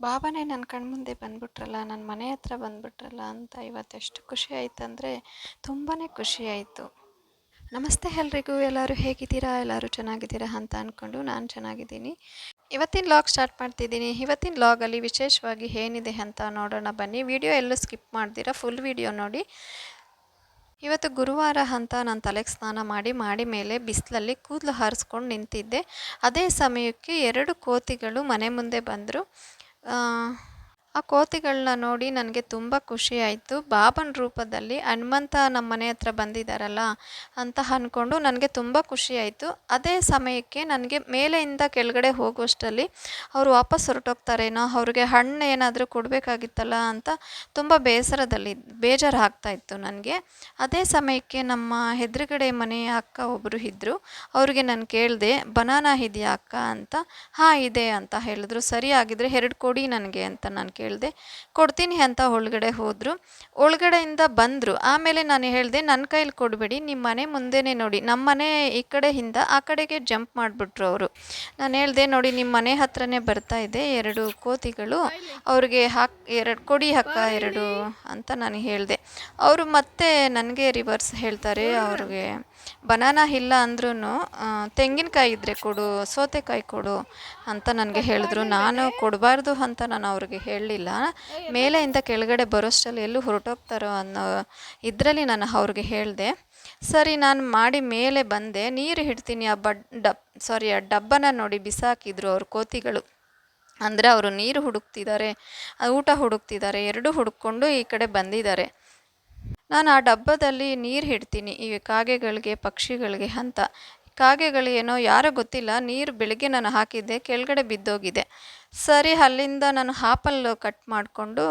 ಬಾಬಾನೇ ನನ್ನ ಕಣ್ಮುಂದೆ ಬಂದ್ಬಿಟ್ರಲ್ಲ ನನ್ನ ಮನೆ ಹತ್ರ ಬಂದ್ಬಿಟ್ರಲ್ಲ ಅಂತ ಇವತ್ತು ಎಷ್ಟು ಖುಷಿ ಆಯ್ತು ಅಂದರೆ ತುಂಬಾ ಖುಷಿ ಆಯಿತು. ನಮಸ್ತೆ ಎಲ್ರಿಗೂ, ಎಲ್ಲರೂ ಹೇಗಿದ್ದೀರಾ, ಎಲ್ಲರೂ ಚೆನ್ನಾಗಿದ್ದೀರಾ ಅಂತ ಅಂದ್ಕೊಂಡು ನಾನು ಚೆನ್ನಾಗಿದ್ದೀನಿ. ಇವತ್ತಿನ ಲಾಗ್ ಸ್ಟಾರ್ಟ್ ಮಾಡ್ತಿದ್ದೀನಿ. ಇವತ್ತಿನ ಲಾಗಲ್ಲಿ ವಿಶೇಷವಾಗಿ ಏನಿದೆ ಅಂತ ನೋಡೋಣ ಬನ್ನಿ. ವಿಡಿಯೋ ಎಲ್ಲೂ ಸ್ಕಿಪ್ ಮಾಡ್ತೀರಾ ಫುಲ್ ವಿಡಿಯೋ ನೋಡಿ. ಇವತ್ತು ಗುರುವಾರ ಅಂತ ನಾನು ತಲೆಗೆ ಸ್ನಾನ ಮಾಡಿ ಮಾಡಿ ಮೇಲೆ ಬಿಸಿಲಲ್ಲಿ ಕೂದಲು ಹಾರಿಸ್ಕೊಂಡು ನಿಂತಿದ್ದೆ. ಅದೇ ಸಮಯಕ್ಕೆ ಎರಡು ಕೋತಿಗಳು ಮನೆ ಮುಂದೆ ಬಂದರು. 嗯、ಆ ಕೋತಿಗಳನ್ನ ನೋಡಿ ನನಗೆ ತುಂಬ ಖುಷಿಯಾಯಿತು ಬಾಬನ ರೂಪದಲ್ಲಿ ಹನುಮಂತ ನಮ್ಮ ಮನೆ ಹತ್ರ ಬಂದಿದ್ದಾರಲ್ಲ ಅಂತ ಅಂದ್ಕೊಂಡು ನನಗೆ ತುಂಬ ಖುಷಿಯಾಯಿತು ಅದೇ ಸಮಯಕ್ಕೆ ನನಗೆ ಮೇಲೆಯಿಂದ ಕೆಳಗಡೆ ಹೋಗುವಷ್ಟರಲ್ಲಿ ಅವರು ವಾಪಸ್ ಹೊರಟೋಗ್ತಾರೇನೋ, ಅವ್ರಿಗೆ ಹಣ್ಣು ಏನಾದರೂ ಕೊಡಬೇಕಾಗಿತ್ತಲ್ಲ ಅಂತ ತುಂಬ ಬೇಸರದಲ್ಲಿ ಬೇಜಾರು ಆಗ್ತಾಯಿತ್ತು ನನಗೆ. ಅದೇ ಸಮಯಕ್ಕೆ ನಮ್ಮ ಎದುರುಗಡೆ ಮನೆಯ ಅಕ್ಕ ಒಬ್ಬರು ಇದ್ದರು ಅವ್ರಿಗೆ ನಾನು ಕೇಳಿದೆ, ಬನಾನಾ ಇದೆಯಾ ಅಕ್ಕ? ಅಂತ, ಹಾಂ, ಇದೆ ಅಂತ ಹೇಳಿದ್ರು. ಸರಿ ಆಗಿದ್ರೆ ಎರಡು ಕೊಡಿ ನನಗೆ ಅಂತ ನಾನು ಕೇಳಿದೆ, ಕೊಡ್ತೀನಿ ಅಂತ ಒಳಗಡೆ ಹೋದರು. ಒಳಗಡೆಯಿಂದ ಬಂದರು. ಆಮೇಲೆ ನಾನು ಹೇಳಿದೆ ನನ್ನ ಕೈಲಿ ಕೊಡಬೇಡಿ ನಿಮ್ಮ ಮನೆ ಮುಂದೆನೇ ನೋಡಿ. ನಮ್ಮ ಮನೆ ಈ ಕಡೆಯಿಂದ ಆ ಕಡೆಗೆ ಜಂಪ್ ಮಾಡಿಬಿಟ್ರು ಅವರು. ನಾನು ಹೇಳಿದೆ, ನೋಡಿ ನಿಮ್ಮ ಮನೆ ಹತ್ರನೇ ಬರ್ತಾ ಇದೆ ಎರಡು ಕೋತಿಗಳು. ಅವ್ರಿಗೆ ಹಾಕ್, ಎರಡು ಕೊಡಿ ಅಕ್ಕ, ಎರಡು ಅಂತ ನಾನು ಹೇಳಿದೆ. ಅವರು ಮತ್ತೆ ನನಗೆ ರಿವರ್ಸ್ ಹೇಳ್ತಾರೆ, ಅವ್ರಿಗೆ, ಬನಾನಾ ಇಲ್ಲ ಅಂದ್ರೂ ತೆಂಗಿನಕಾಯಿ ಇದ್ದರೆ ಕೊಡು, ಸೌತೆಕಾಯಿ ಕೊಡು ಅಂತ ನನಗೆ ಹೇಳಿದ್ರು. ನಾನು ಕೊಡಬಾರ್ದು ಅಂತ ನಾನು ಅವ್ರಿಗೆ ಹೇಳಲಿಲ್ಲ ಮೇಲೆಯಿಂದ ಕೆಳಗಡೆ ಬರೋಷ್ಟರಲ್ಲಿ ಎಲ್ಲೂ ಹೊರಟೋಗ್ತಾರೋ ಅನ್ನೋ ಇದರಲ್ಲಿ ನಾನು ಅವ್ರಿಗೆ ಹೇಳಿದೆ ಸರಿ ನಾನು ಮಾಡಿ ಮೇಲೆ ಬಂದೆ ನೀರು ಹಿಡ್ತೀನಿ ಆ ಬಡ್ ಡಬ್ ಸಾರಿ ಆ ಡಬ್ಬನ ನೋಡಿ ಬಿಸಾಕಿದ್ರು ಅವ್ರ ಕೋತಿಗಳು. ಅಂದರೆ ಅವರು ನೀರು ಹುಡುಕ್ತಿದ್ದಾರೆ ಊಟ ಹುಡುಕ್ತಿದ್ದಾರೆ ಎರಡು ಹುಡುಕೊಂಡು ಈ ಕಡೆ ಬಂದಿದ್ದಾರೆ. ನಾನು ಆ ಡಬ್ಬದಲ್ಲಿ ನೀರು ಹಿಡ್ತೀನಿ ಈ ಕಾಗೆಗಳಿಗೆ ಪಕ್ಷಿಗಳಿಗೆ ಅಂತ. ಕಾಗೆಗಳು ಏನೋ ಯಾರೋ ಗೊತ್ತಿಲ್ಲ, ನೀರು ಬೆಳಗ್ಗೆ ನಾನು ಹಾಕಿದ್ದೆ, ಕೆಳಗಡೆ ಬಿದ್ದೋಗಿದೆ. ಸರಿ, ಅಲ್ಲಿಂದ ನಾನು ಹಾಪಲ್ಲು ಕಟ್ ಮಾಡಿಕೊಂಡು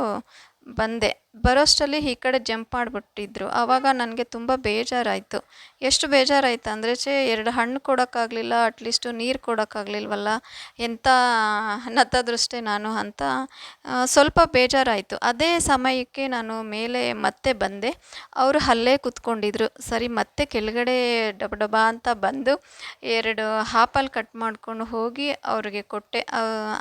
ಬಂದೆ. ಬರೋಷ್ಟರಲ್ಲಿ ಈ ಕಡೆ ಜಂಪ್ ಮಾಡಿಬಿಟ್ಟಿದ್ರು. ಆವಾಗ ನನಗೆ ತುಂಬ ಬೇಜಾರಾಯಿತು. ಎಷ್ಟು ಬೇಜಾರಾಯಿತು ಅಂದರೆ, ಛೇ, ಎರಡು ಹಣ್ಣು ಕೊಡೋಕ್ಕಾಗಲಿಲ್ಲ ಅಟ್ಲೀಸ್ಟು ನೀರು ಕೊಡೋಕ್ಕಾಗಲಿಲ್ವಲ್ಲ ಎಂಥ ನತ್ತದೃಷ್ಟೇ ನಾನು ಅಂತ ಸ್ವಲ್ಪ ಬೇಜಾರಾಯಿತು. ಅದೇ ಸಮಯಕ್ಕೆ ನಾನು ಮೇಲೆ ಮತ್ತೆ ಬಂದೆ. ಅವರು ಅಲ್ಲೇ ಕೂತ್ಕೊಂಡಿದ್ರು. ಸರಿ, ಮತ್ತೆ ಕೆಳಗಡೆ ಡಬ ಡಬ ಅಂತ ಬಂದು ಎರಡು ಆಪಲ್ ಕಟ್ ಮಾಡ್ಕೊಂಡು ಹೋಗಿ ಅವ್ರಿಗೆ ಕೊಟ್ಟೆ.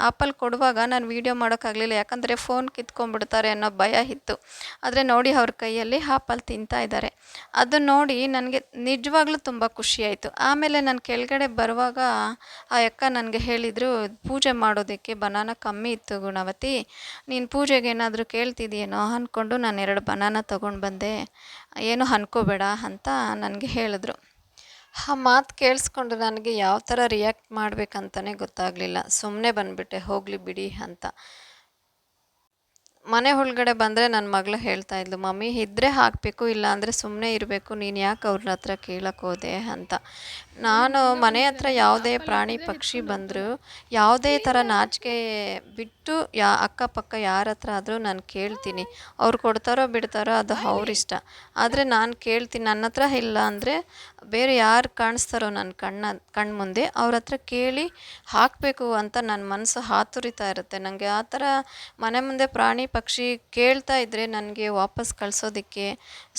ಆಪಲ್ ಕೊಡುವಾಗ ನಾನು ವೀಡಿಯೋ ಮಾಡೋಕ್ಕಾಗಲಿಲ್ಲ. ಯಾಕಂದರೆ ಫೋನ್ ಕಿತ್ಕೊಂಡ್ಬಿಡ್ತಾರೆ ಅನ್ನೋ ಭಯ ಇತ್ತು. ಆದರೆ ನೋಡಿ ಅವ್ರ ಕೈಯಲ್ಲಿ ಹಾಪಲ್ ತಿಂತಾ ಇದ್ದಾರೆ. ಅದು ನೋಡಿ ನನಗೆ ನಿಜವಾಗ್ಲೂ ತುಂಬ ಖುಷಿಯಾಯಿತು ಆಮೇಲೆ ನಾನು ಕೆಳಗಡೆ ಬರುವಾಗ ಆ ಅಕ್ಕ ನನಗೆ ಹೇಳಿದರು, ಪೂಜೆ ಮಾಡೋದಕ್ಕೆ ಬನಾನ ಕಮ್ಮಿ ಇತ್ತು ಗುಣವತಿ. ನೀನು ಪೂಜೆಗೆ ಏನಾದರೂ ಕೇಳ್ತಿದ್ದೀನೋ ಅಂದ್ಕೊಂಡು ನಾನು ಎರಡು ಬನಾನ ತೊಗೊಂಡು ಬಂದೆ. ಏನು ಅನ್ಕೋಬೇಡ ಅಂತ ನನಗೆ ಹೇಳಿದ್ರು. ಆ ಮಾತು ಕೇಳಿಸ್ಕೊಂಡು ನನಗೆ ಯಾವ ಥರ ರಿಯಾಕ್ಟ್ ಮಾಡಬೇಕಂತಲೇ ಗೊತ್ತಾಗಲಿಲ್ಲ. ಸುಮ್ಮನೆ ಬಂದುಬಿಟ್ಟೆ, ಹೋಗಲಿ ಬಿಡಿ ಅಂತ. ಮನೆ ಒಳಗಡೆ ಬಂದರೆ ನನ್ನ ಮಗಳು ಹೇಳ್ತಾ ಇದ್ಲು, ಮಮ್ಮಿ ಇದ್ದರೆ ಹಾಕಬೇಕು ಇಲ್ಲ ಅಂದರೆ ಸುಮ್ಮನೆ ಇರಬೇಕು, ನೀನು ಯಾಕೆ ಅವ್ರ ಹತ್ರ ಕೇಳಕ್ಕೆ ಹೋದೆ? ಅಂತ. ನಾನು ಮನೆ ಹತ್ರ ಯಾವುದೇ ಪ್ರಾಣಿ ಪಕ್ಷಿ ಬಂದರೂ, ಯಾವುದೇ ಥರ ನಾಚಿಕೆ ಬಿಟ್ಟು ಯಾ ಅಕ್ಕಪಕ್ಕ ಯಾರ ಹತ್ರ ಆದರೂ ನಾನು ಕೇಳ್ತೀನಿ. ಅವ್ರು ಕೊಡ್ತಾರೋ ಬಿಡ್ತಾರೋ ಅದು ಅವ್ರಿಷ್ಟ ಆದರೆ ನಾನು ಕೇಳ್ತೀನಿ ನನ್ನ ಹತ್ರ ಇಲ್ಲ ಅಂದರೆ ಬೇರೆ ಯಾರು ಕಾಣಿಸ್ತಾರೋ ನನ್ನ ಕಣ್ಣ ಕಣ್ಣು ಮುಂದೆ, ಅವ್ರ ಹತ್ರ ಕೇಳಿ ಹಾಕಬೇಕು ಅಂತ ನನ್ನ ಮನಸ್ಸು ಹಾತುರಿತಾ ಇರುತ್ತೆ. ನನಗೆ ಆ ಥರ ಮನೆ ಮುಂದೆ ಪ್ರಾಣಿ ಪಕ್ಷಿ ಕೇಳ್ತಾ ಇದ್ದರೆ ನನಗೆ ವಾಪಸ್ ಕಳಿಸೋದಕ್ಕೆ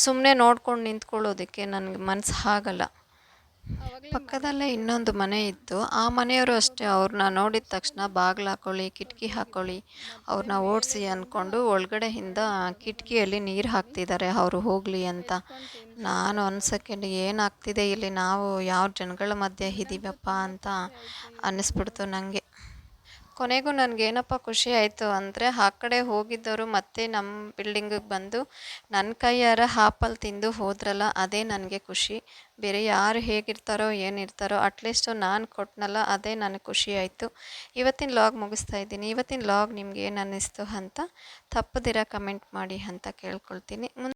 ಸುಮ್ಮನೆ ನೋಡ್ಕೊಂಡು ನಿಂತ್ಕೊಳ್ಳೋದಕ್ಕೆ ನನಗೆ ಮನಸ್ಸು ಆಗಲ್ಲ ಪಕ್ಕದಲ್ಲೇ ಇನ್ನೊಂದು ಮನೆ ಇತ್ತು. ಆ ಮನೆಯವರು ಅಷ್ಟೇ ಅವ್ರನ್ನ ನೋಡಿದ ತಕ್ಷಣ ಬಾಗಿಲು ಹಾಕೊಳ್ಳಿ, ಕಿಟಕಿ ಹಾಕೊಳ್ಳಿ ಅವ್ರನ್ನ ಓಡಿಸಿ ಅಂದ್ಕೊಂಡು ಒಳಗಡೆಯಿಂದ ಕಿಟಕಿಯಲ್ಲಿ ನೀರು ಹಾಕ್ತಿದ್ದಾರೆ, ಅವರು ಹೋಗಲಿ ಅಂತ. ನಾನು ಒಂದು ಸೆಕೆಂಡ್ ಏನಾಗ್ತಿದೆ ಇಲ್ಲಿ? ನಾವು ಯಾವ ಜನಗಳ ಮಧ್ಯೆ ಇದ್ದೀವಪ್ಪ ಅಂತ ಅನ್ನಿಸ್ಬಿಡ್ತು ನನಗೆ ಕೊನೆಗೂ ನನಗೇನಪ್ಪ ಖುಷಿ ಆಯಿತು ಅಂದರೆ ಆ ಕಡೆ ಹೋಗಿದ್ದವರು ಮತ್ತೆ ನಮ್ಮ ಬಿಲ್ಡಿಂಗಿಗೆ ಬಂದು ನನ್ನ ಕೈಯಾರ ಹಾಪಲ್ಲಿ ತಿಂದು ಹೋದ್ರಲ್ಲ, ಅದೇ ನನಗೆ ಖುಷಿ. ಬೇರೆ ಯಾರು ಹೇಗಿರ್ತಾರೋ, ಏನಿರ್ತಾರೋ ಅಟ್ಲೀಸ್ಟು ನಾನು ಕೊಟ್ಟನಲ್ಲ ಅದೇ ನನಗೆ ಖುಷಿ ಆಯಿತು. ಇವತ್ತಿನ ಲಾಗ್ ಮುಗಿಸ್ತಾ ಇದ್ದೀನಿ. ಇವತ್ತಿನ ಲಾಗ್ ನಿಮ್ಗೆ ಏನು ಅನ್ನಿಸ್ತು ಅಂತ ತಪ್ಪದಿರ ಕಮೆಂಟ್ ಮಾಡಿ ಅಂತ ಕೇಳ್ಕೊಳ್ತೀನಿ.